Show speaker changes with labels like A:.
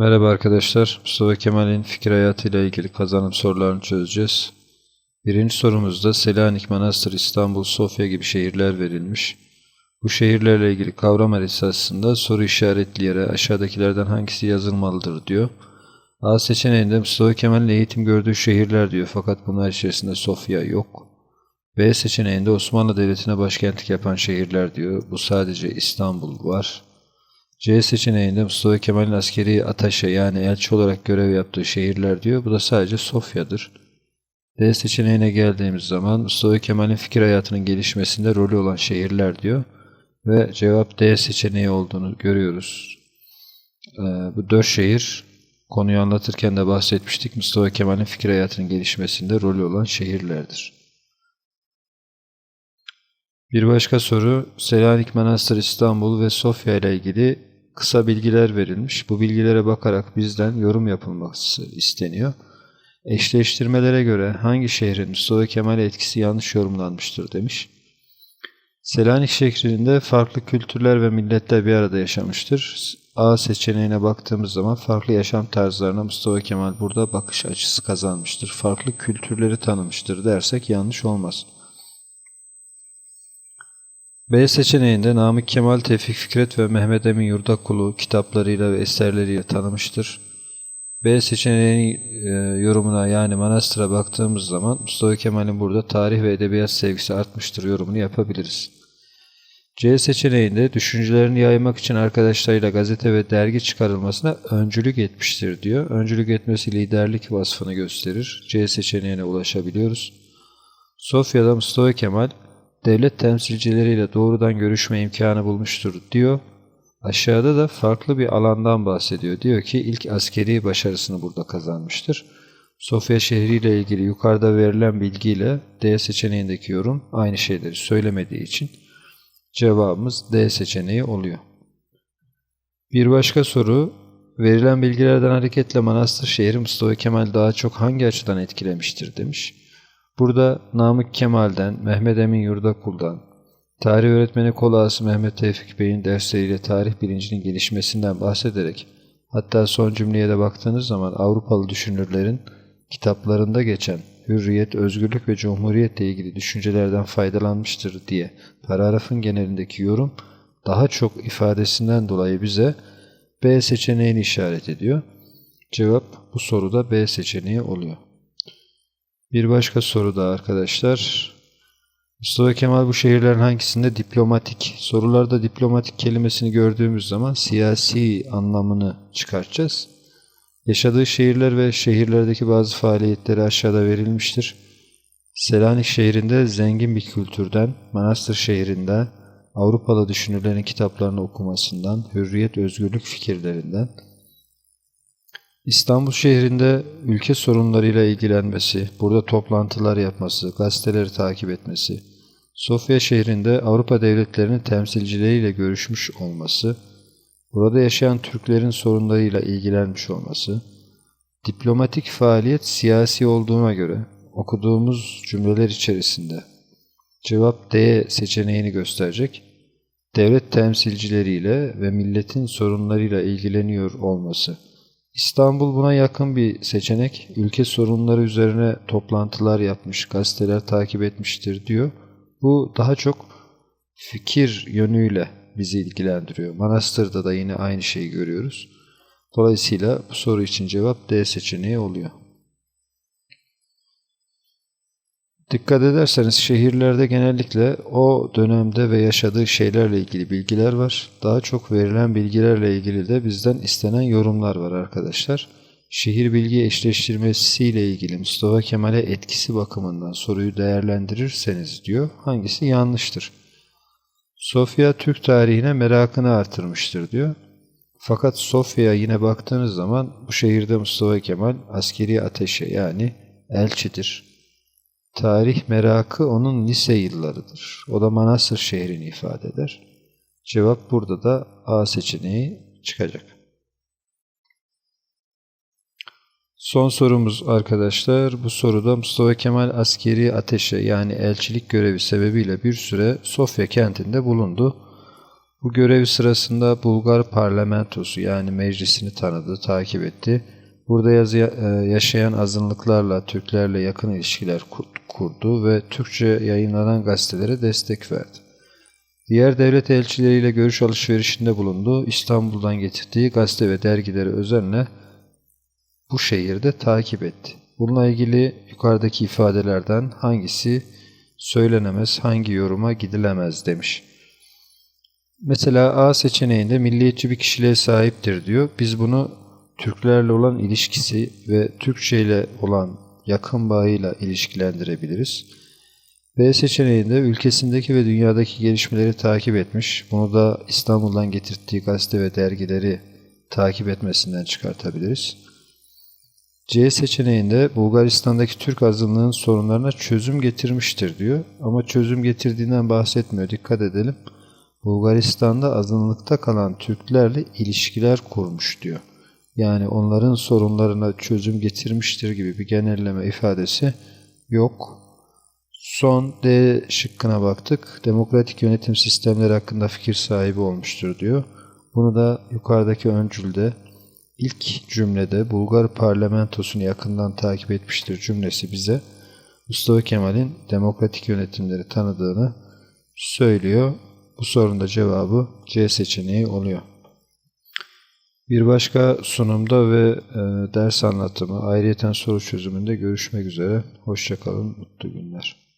A: Merhaba arkadaşlar. Mustafa Kemal'in fikir hayatıyla ilgili kazanım sorularını çözeceğiz. Birinci sorumuzda Selanik, Manastır, İstanbul, Sofya gibi şehirler verilmiş. Bu şehirlerle ilgili kavram haritasında soru işaretli yere aşağıdakilerden hangisi yazılmalıdır diyor. A seçeneğinde Mustafa Kemal'in eğitim gördüğü şehirler diyor fakat bunlar içerisinde Sofya yok. B seçeneğinde Osmanlı Devleti'ne başkentlik yapan şehirler diyor. Bu sadece İstanbul var. C seçeneğinde Mustafa Kemal'in askeri ataşe yani elçi olarak görev yaptığı şehirler diyor. Bu da sadece Sofya'dır. D seçeneğine geldiğimiz zaman Mustafa Kemal'in fikir hayatının gelişmesinde rolü olan şehirler diyor. Ve cevap D seçeneği olduğunu görüyoruz. Ee, bu dört şehir konuyu anlatırken de bahsetmiştik. Mustafa Kemal'in fikir hayatının gelişmesinde rolü olan şehirlerdir. Bir başka soru Selanik Manastır İstanbul ve Sofya ile ilgili kısa bilgiler verilmiş. Bu bilgilere bakarak bizden yorum yapılması isteniyor. Eşleştirmelere göre hangi şehrin Mustafa Kemal etkisi yanlış yorumlanmıştır demiş. Selanik şehrinde farklı kültürler ve milletler bir arada yaşamıştır. A seçeneğine baktığımız zaman farklı yaşam tarzlarına Mustafa Kemal burada bakış açısı kazanmıştır. Farklı kültürleri tanımıştır dersek yanlış olmaz. B seçeneğinde Namık Kemal, Tevfik Fikret ve Mehmet Emin Yurdakulu kitaplarıyla ve eserleriyle tanımıştır. B seçeneğinin e, yorumuna yani manastıra baktığımız zaman Mustafa Kemal'in burada tarih ve edebiyat sevgisi artmıştır yorumunu yapabiliriz. C seçeneğinde düşüncelerini yaymak için arkadaşlarıyla gazete ve dergi çıkarılmasına öncülük etmiştir diyor. Öncülük etmesi liderlik vasfını gösterir. C seçeneğine ulaşabiliyoruz. Sofya'da Mustafa Kemal devlet temsilcileriyle doğrudan görüşme imkanı bulmuştur diyor. Aşağıda da farklı bir alandan bahsediyor. Diyor ki ilk askeri başarısını burada kazanmıştır. Sofya şehriyle ilgili yukarıda verilen bilgiyle D seçeneğindeki yorum aynı şeyleri söylemediği için cevabımız D seçeneği oluyor. Bir başka soru, verilen bilgilerden hareketle Manastır şehri Mustafa Kemal daha çok hangi açıdan etkilemiştir demiş. Burada Namık Kemal'den, Mehmet Emin Yurdakul'dan, tarih öğretmeni Kolağası Mehmet Tevfik Bey'in dersleriyle tarih bilincinin gelişmesinden bahsederek, hatta son cümleye de baktığınız zaman Avrupalı düşünürlerin kitaplarında geçen hürriyet, özgürlük ve cumhuriyetle ilgili düşüncelerden faydalanmıştır diye paragrafın genelindeki yorum daha çok ifadesinden dolayı bize B seçeneğini işaret ediyor. Cevap bu soruda B seçeneği oluyor. Bir başka soru da arkadaşlar. Mustafa Kemal bu şehirlerin hangisinde diplomatik? Sorularda diplomatik kelimesini gördüğümüz zaman siyasi anlamını çıkartacağız. Yaşadığı şehirler ve şehirlerdeki bazı faaliyetleri aşağıda verilmiştir. Selanik şehrinde zengin bir kültürden, Manastır şehrinde Avrupalı düşünürlerin kitaplarını okumasından, hürriyet, özgürlük fikirlerinden, İstanbul şehrinde ülke sorunlarıyla ilgilenmesi, burada toplantılar yapması, gazeteleri takip etmesi, Sofya şehrinde Avrupa devletlerinin temsilcileriyle görüşmüş olması, burada yaşayan Türklerin sorunlarıyla ilgilenmiş olması, diplomatik faaliyet siyasi olduğuna göre okuduğumuz cümleler içerisinde cevap D seçeneğini gösterecek. Devlet temsilcileriyle ve milletin sorunlarıyla ilgileniyor olması. İstanbul buna yakın bir seçenek. Ülke sorunları üzerine toplantılar yapmış, gazeteler takip etmiştir diyor. Bu daha çok fikir yönüyle bizi ilgilendiriyor. Manastır'da da yine aynı şeyi görüyoruz. Dolayısıyla bu soru için cevap D seçeneği oluyor. Dikkat ederseniz şehirlerde genellikle o dönemde ve yaşadığı şeylerle ilgili bilgiler var. Daha çok verilen bilgilerle ilgili de bizden istenen yorumlar var arkadaşlar. Şehir bilgi eşleştirmesiyle ilgili Mustafa Kemal'e etkisi bakımından soruyu değerlendirirseniz diyor hangisi yanlıştır? Sofya Türk tarihine merakını artırmıştır diyor. Fakat Sofya'ya yine baktığınız zaman bu şehirde Mustafa Kemal askeri ateşe yani elçidir. Tarih merakı onun lise yıllarıdır. O da Manastır şehrini ifade eder. Cevap burada da A seçeneği çıkacak. Son sorumuz arkadaşlar. Bu soruda Mustafa Kemal askeri ateşe yani elçilik görevi sebebiyle bir süre Sofya kentinde bulundu. Bu görevi sırasında Bulgar parlamentosu yani meclisini tanıdı, takip etti. Burada yazı, e, yaşayan azınlıklarla, Türklerle yakın ilişkiler ku- kurdu ve Türkçe yayınlanan gazetelere destek verdi. Diğer devlet elçileriyle görüş alışverişinde bulundu. İstanbul'dan getirdiği gazete ve dergileri özenle bu şehirde takip etti. Bununla ilgili yukarıdaki ifadelerden hangisi söylenemez, hangi yoruma gidilemez demiş. Mesela A seçeneğinde milliyetçi bir kişiliğe sahiptir diyor. Biz bunu Türklerle olan ilişkisi ve Türkçe ile olan yakın bağıyla ilişkilendirebiliriz. B seçeneğinde ülkesindeki ve dünyadaki gelişmeleri takip etmiş. Bunu da İstanbul'dan getirdiği gazete ve dergileri takip etmesinden çıkartabiliriz. C seçeneğinde Bulgaristan'daki Türk azınlığın sorunlarına çözüm getirmiştir diyor. Ama çözüm getirdiğinden bahsetmiyor. Dikkat edelim. Bulgaristan'da azınlıkta kalan Türklerle ilişkiler kurmuş diyor. Yani onların sorunlarına çözüm getirmiştir gibi bir genelleme ifadesi yok. Son D şıkkına baktık. Demokratik yönetim sistemleri hakkında fikir sahibi olmuştur diyor. Bunu da yukarıdaki öncülde ilk cümlede Bulgar parlamentosunu yakından takip etmiştir cümlesi bize Mustafa Kemal'in demokratik yönetimleri tanıdığını söylüyor. Bu sorunun da cevabı C seçeneği oluyor. Bir başka sunumda ve e, ders anlatımı, ayrıyeten soru çözümünde görüşmek üzere. Hoşçakalın, mutlu günler.